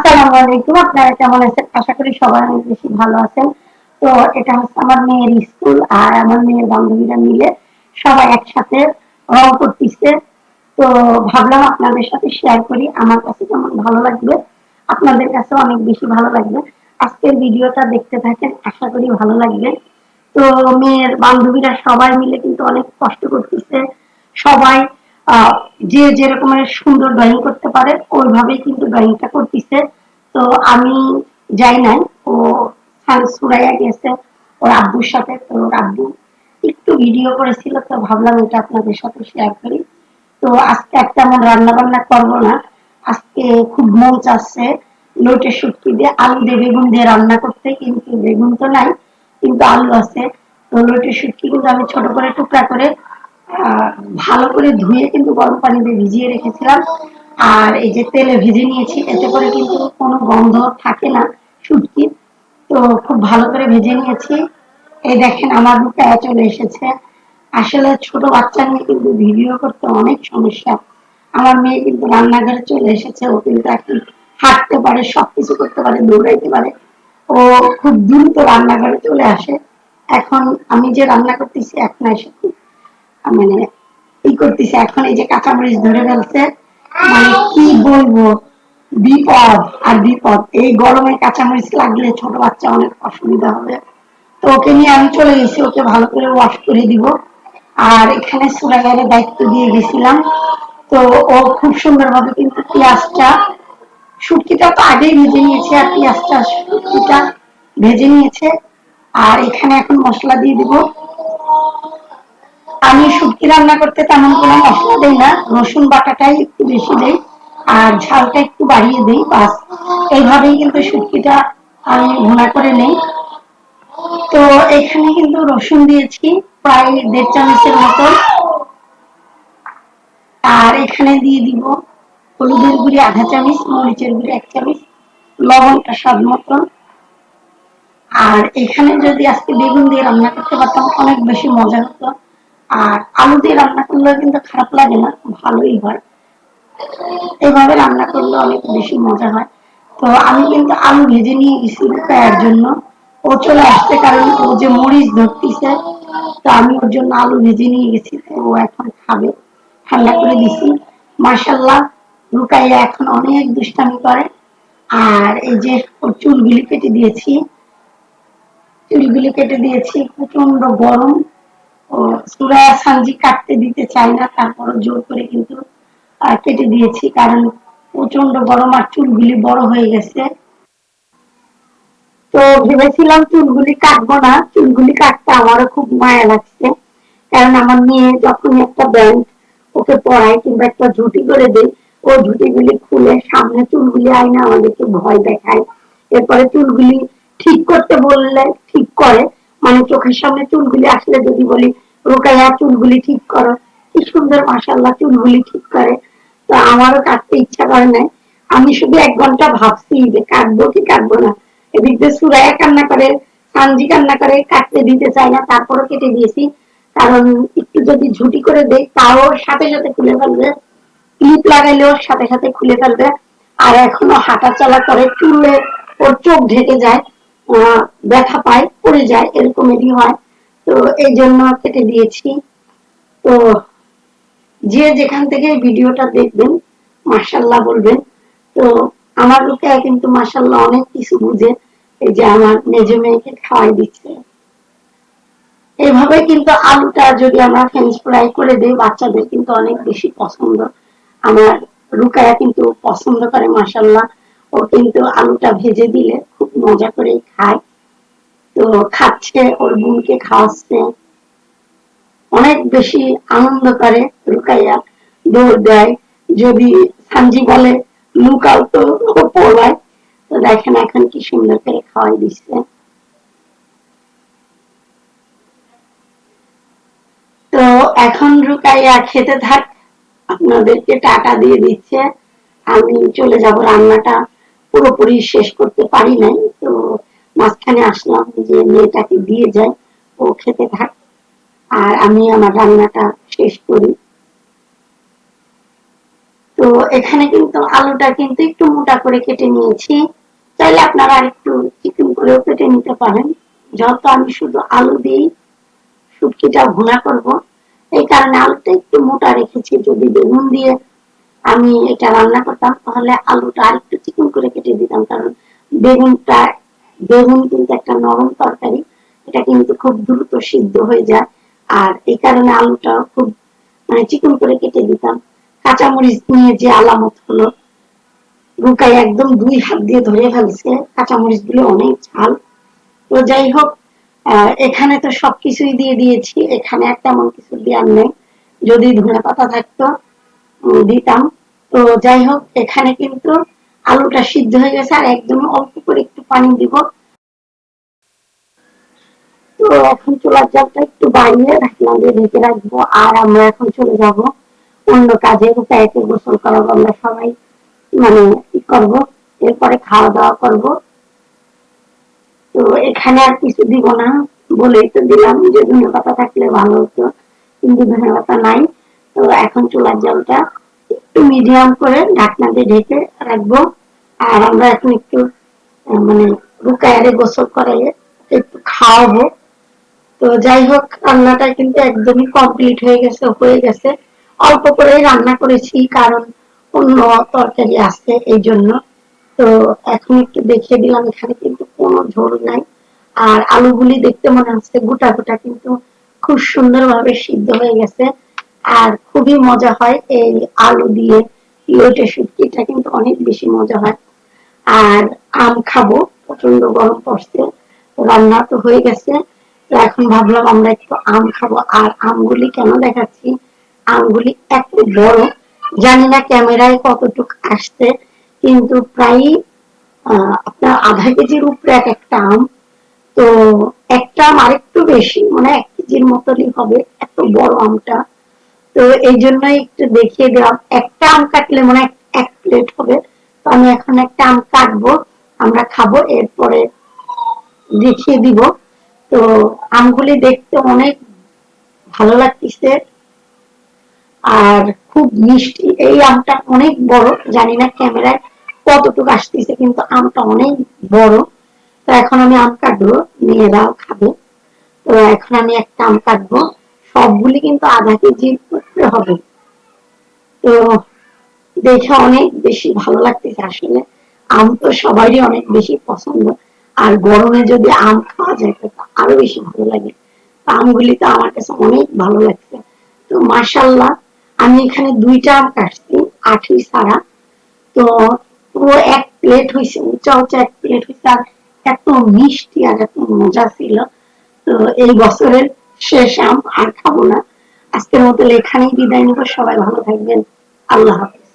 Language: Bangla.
আসসালামু আলাইকুম আপনারা কেমন আছেন? আশা করি সবাই অনেক বেশি ভালো আছেন। তো এটা হচ্ছে আমার মেয়ের স্কুল আর আমার মেয়ের বান্ধবীরা মিলে সবাই একসাথে রং করতেছে। তো ভাবলাম আপনাদের সাথে শেয়ার করি। আমার কাছে কেমন ভালো লাগবে আপনাদের কাছে অনেক বেশি ভালো লাগবে। আজকের ভিডিওটা দেখতে থাকেন, আশা করি ভালো লাগবে। তো মেয়ের বান্ধবীরা সবাই মিলে কিন্তু অনেক কষ্ট করতেছে। সবাই যে যেরকমের সুন্দর ড্রয়িং করতে পারে, ওইভাবেই কিন্তু ড্রয়িংটা করতেছে। তো আমি যাই নাই, ও সুরাইয়া গেছে, ওর আব্বুর সাথে। তো ওর আব্বু একটু ভিডিও করেছিল, তো ভাবলাম এটা আপনাদের সাথে শেয়ার করি। তো আজকে একটা আমার রান্না বান্না করব না। আজকে খুব মন চাচ্ছে লোটে শুটকি দিয়ে আলু দিয়ে বেগুন দিয়ে রান্না করতে, কিন্তু বেগুন তো নাই, কিন্তু আলু আছে। তো লোটে শুটকি কিন্তু আমি ছোট করে টুকরা করে ভালো করে ধুয়ে কিন্তু গরম পানি দিয়ে ভিজিয়ে রেখেছিলাম। আর এই যে তেলে ভেজে নিয়েছি, এতে করে কিন্তু কোনো গন্ধ থাকে না শুটকির তো খুব ভালো করে ভেজে নিয়েছি। এই দেখেন আমার মুখে চলে এসেছে। আসলে ছোট বাচ্চা নিয়ে কিন্তু ভিডিও করতে অনেক সমস্যা। আমার মেয়ে কিন্তু রান্নাঘরে চলে এসেছে, ও কিন্তু এখন হাঁটতে পারে, সবকিছু করতে পারে, দৌড়াইতে পারে। ও খুব দ্রুত রান্নাঘরে চলে আসে। এখন আমি যে রান্না করতেছি এখন এসে খুব মানে ই করতেছে, এখন এই যে কাঁচামরিচ ধরে ফেলছে মানে কি বলব, বিপদ আর বিপদ। এই গরমে লাগলে ছোট বাচ্চা অনেক অসুবিধা হবে। তো ওকে নিয়ে আমি চলে গেছি, ওকে ভালো করে ওয়াশ করে দিব। আর এখানে সুরাগারের দায়িত্ব দিয়ে গেছিলাম। তো ও খুব সুন্দরভাবে কিন্তু পেঁয়াজটা, শুটকিটা তো আগেই ভেজে নিয়েছে, আর পেঁয়াজটা শুটকিটা ভেজে নিয়েছে। আর এখানে এখন মশলা দিয়ে দিব। আমি শুটকি রান্না করতে তেমন কোনো মশলা দেই না। রসুন বাটাটাই একটু বেশি দেই আর ঝালটা একটু বাড়িয়ে দেই, বাস। এইভাবেই কিন্তু শুটকিটা আমি ভুনা করে নেই। তো এখানে কিন্তু রসুন দিয়েছি, প্রায় দেড় চামচের মতন আর এখানে দিয়ে দিব হলুদের গুঁড়ি, আধা চামচ, মরিচের গুঁড়ি, এক চামচ, লবণটা স্বাদ মতন আর এখানে যদি আজকে বেগুন দিয়ে রান্না করতে পারতাম, অনেক বেশি মজা হতো। আর আলু দিয়ে রান্না করলেও কিন্তু খারাপ লাগে না, ভালোই হয়। এভাবে রান্না করলে অনেক বেশি মজা হয়। তো আমি কিন্তু আলু ভেজে নিয়ে গেছি রুকায়ার জন্য। ও চলে আসছে কারণ ও যে মরিচ ধরতিছে, তো আমি ওর জন্য আলু ভেজে নিয়ে গেছি ও এখন খাবে। ঠান্ডা করে দিছি। মার্শাল্লাহ রুকাইয়া এখন অনেক দুষ্টামি করে। আর এই যে ওর চুলগুলি কেটে দিয়েছি, চুলগুলি কেটে দিয়েছি প্রচণ্ড গরম। ও সুরায়া সানজি কাটতে দিতে চাই না, তারপরও জোর করে কিন্তু কেটে দিয়েছি, কারণ প্রচণ্ড গরম আর চুলগুলি বড় হয়ে গেছে। তো ভেবেছিলাম চুলগুলি কাটবো না, চুলগুলি কাটতে আমারও খুব মায়া লাগছে, কারণ আমার মেয়ে যখন একটা ব্যান্ড ওকে পড়ায় কিংবা একটা ঝুটি করে দেয়, ও ঝুটিগুলি খুলে সামনে চুলগুলি আয়না আমাদেরকে ভয় দেখায়। এরপরে চুলগুলি ঠিক করতে বললে, ঠিক করে মানে চোখের সামনে চুলগুলি আসলে যদি বলি, রোকাইয়া চুলগুলি ঠিক করো। কি সুন্দর মাসাল্লাহ চুলগুলি ঠিক করে। তো আমারও কাটতে ইচ্ছা করে নাই। আমি শুধু এক ঘণ্টা ভাবছি যে কাটবো কি কাটবো না। এদিক দিয়ে সুরাইয়া কান্না করে সানজি কান্না করে, কাটতে দিতে চাই না, তারপরও কেটে দিয়েছি। কারণ একটু যদি ঝুটি করে দেয় তাও সাথে সাথে খুলে ফেলবে। ক্লিপ লাগাইলেও সাথে সাথে খুলে ফেলবে। আর এখনও হাঁটা চলা করে, চুলে ওর চোখ ঢেকে যায়। ব্যথা পায়, পড়ে যায়, এরকমেরই হয়। তো এই জন্য কেটে দিয়েছি। তো যে যেখান থেকে ভিডিওটা দেখবেন মার্শাল্লাহ বলবেন। তো আমার লোকে কিন্তু মার্শাল্লাহ অনেক কিছু বুঝে, এই যে আমার মেজো মেয়েকে খাওয়াই দিচ্ছে। এইভাবে কিন্তু আলুটা যদি আমরা ফ্রেঞ্চ ফ্রাই করে দিই, বাচ্চাদের কিন্তু অনেক বেশি পছন্দ। আমার রুকায়া কিন্তু পছন্দ করে মাসাল্লাহ ও কিন্তু আলুটা ভেজে দিলে খুব মজা করে খায়। তো খাচ্ছে, ওর বোনকে খাওয়াচ্ছে। অনেক বেশি আনন্দ করে, রুকাইয়া দৌড় দেয়। যদি সানজি বলে লুকাও তো পড়ায়। তো দেখেন এখন কি সুন্দর করে খাওয়াই দিচ্ছে। তো এখন রুকাইয়া খেতে থাক, আপনাদেরকে টাটা দিয়ে দিচ্ছে। আমি চলে যাব রান্নাটা পুরোপুরি শেষ করতে পারি নাই। তো মাঝখানে আসলাম যে মেয়েটাকে দিয়ে যায়, ও খেতে থাক। আর আমি আমার রান্নাটা শেষ করি। তো এখানে কিন্তু আলুটা কিন্তু একটু মোটা করে কেটে নিয়েছি। চাইলে আপনারা একটু চিকেন করেও কেটে নিতে পারেন। যত আমি শুধু আলু দিয়েই শুটকিটা ভুনা করব, এই কারণে আলুটা একটু মোটা রেখেছি, যদি বেগুন দিয়ে আমি এটা রান্না করতাম, তাহলে আলুটা আর একটু চিকন করে কেটে দিতাম, কারণ বেগুনটা, বেগুন কিন্তু একটা নরম তরকারি, এটা কিন্তু খুব দ্রুত সিদ্ধ হয়ে যায়, আর এই কারণে আলুটা খুব মানে চিকন করে কেটে দিতাম। কাঁচামরিচ নিয়ে যে আলামত হলো, রুকাই একদম দুই হাত দিয়ে ধরে ফেলছে কাঁচামরিচগুলো অনেক ঝাল। তো যাই হোক এখানে তো সবকিছুই দিয়ে দিয়েছি, এখানে আর তেমন কিছু দেওয়ার নেই। যদি ধনে পাতা থাকতো দিতাম। তো যাই হোক, এখানে কিন্তু আলুটা সিদ্ধ হয়ে গেছে আর একদম অল্প করে একটু পানি দিব। তো এখন চুলার জালটা একটু বাড়িয়ে ঢাকনা দিয়ে ঢেকে রাখব। আর আমরা এখন চলে যাব অন্য কাজে রূপায়কে গোসল করাবো আমরা সবাই মানে কি করব। এরপরে খাওয়া দাওয়া করব। তো এখানে আর কিছু দিব না বলেই তো দিলাম। যে ধনে পাতা থাকলে ভালো হতো, কিন্তু ধনে পাতা নাই। এখন চুলার জলটা একটু মিডিয়াম করে ঢাকনা দিয়ে ঢেকে রাখব। আর আমরা এখন একটু মানে রুকায়ারে গোসল করাইয়ে একটু খাওয়াবো। তো যাই হোক, রান্নাটা কিন্তু একদমই কমপ্লিট হয়ে গেছে হয়ে গেছে। অল্প করে রান্না করেছি, কারণ অন্য তরকারি আছে এই জন্য। তো এখন একটু দেখিয়ে দিলাম, এখানে কিন্তু কোনো ঝোল নাই। আর আলুগুলি দেখতে মনে হচ্ছে গোটা গোটা কিন্তু খুব সুন্দরভাবে সিদ্ধ হয়ে গেছে। আর খুবই মজা হয় এই আলু দিয়ে, লোটে শুটকিটা কিন্তু অনেক বেশি মজা হয়। আর আম খাব প্রচণ্ড গরম পড়ছে, রান্না তো হয়ে গেছে। এখন ভাবলাম আমরা একটু আম খাব। আর আমগুলি কেন দেখাচ্ছি? আমগুলি এত বড়, জানি না ক্যামেরায় কতটুকু আসছে, কিন্তু প্রায় আপনার আধা কেজির উপরে এক একটা আম। তো একটা আম আরেকটু বেশি মানে এক কেজির মতনই হবে, এত বড় আমটা। তো এই জন্যই একটু দেখিয়ে দিলাম। একটা আম কাটলে মানে এক- প্লেট হবে। তো আমি এখন একটা আম কাটবো, আমরা খাব, এরপরে দেখিয়ে দিব। তো আমগুলি দেখতে অনেক ভালো লাগতেছে। আর খুব মিষ্টি। এই আমটা অনেক বড়, জানি না ক্যামেরায় কতটুকু আসতেছে, কিন্তু আমটা অনেক বড়। তো এখন আমি আম কাটবো, মেয়েরাও খাবে। তো এখন আমি একটা আম কাটবো। সবগুলি কিন্তু আধা কেজির উপরে হবে। তো দেখে অনেক বেশি ভালো লাগতেছে আসলে। আম তো সবারই অনেক বেশি পছন্দ। আর গরমে যদি আম খাওয়া যায়, তো আরও বেশি ভালো লাগে। আমগুলি তো আমার কাছে অনেক ভালো লাগছে। তো মাশাল্লাহ আমি এখানে দুইটা আম কাটছি আঠি ছাড়া। তো পুরো এক প্লেট হয়েছে উঁচা উঁচা এক প্লেট হয়েছে আর এত মিষ্টি আর এত মজা ছিল। তো এই বছরের শেষ আর খাব না। আজকের মতো এখানেই বিদায় নিব। সবাই ভালো থাকবেন। আল্লাহ হাফিজ।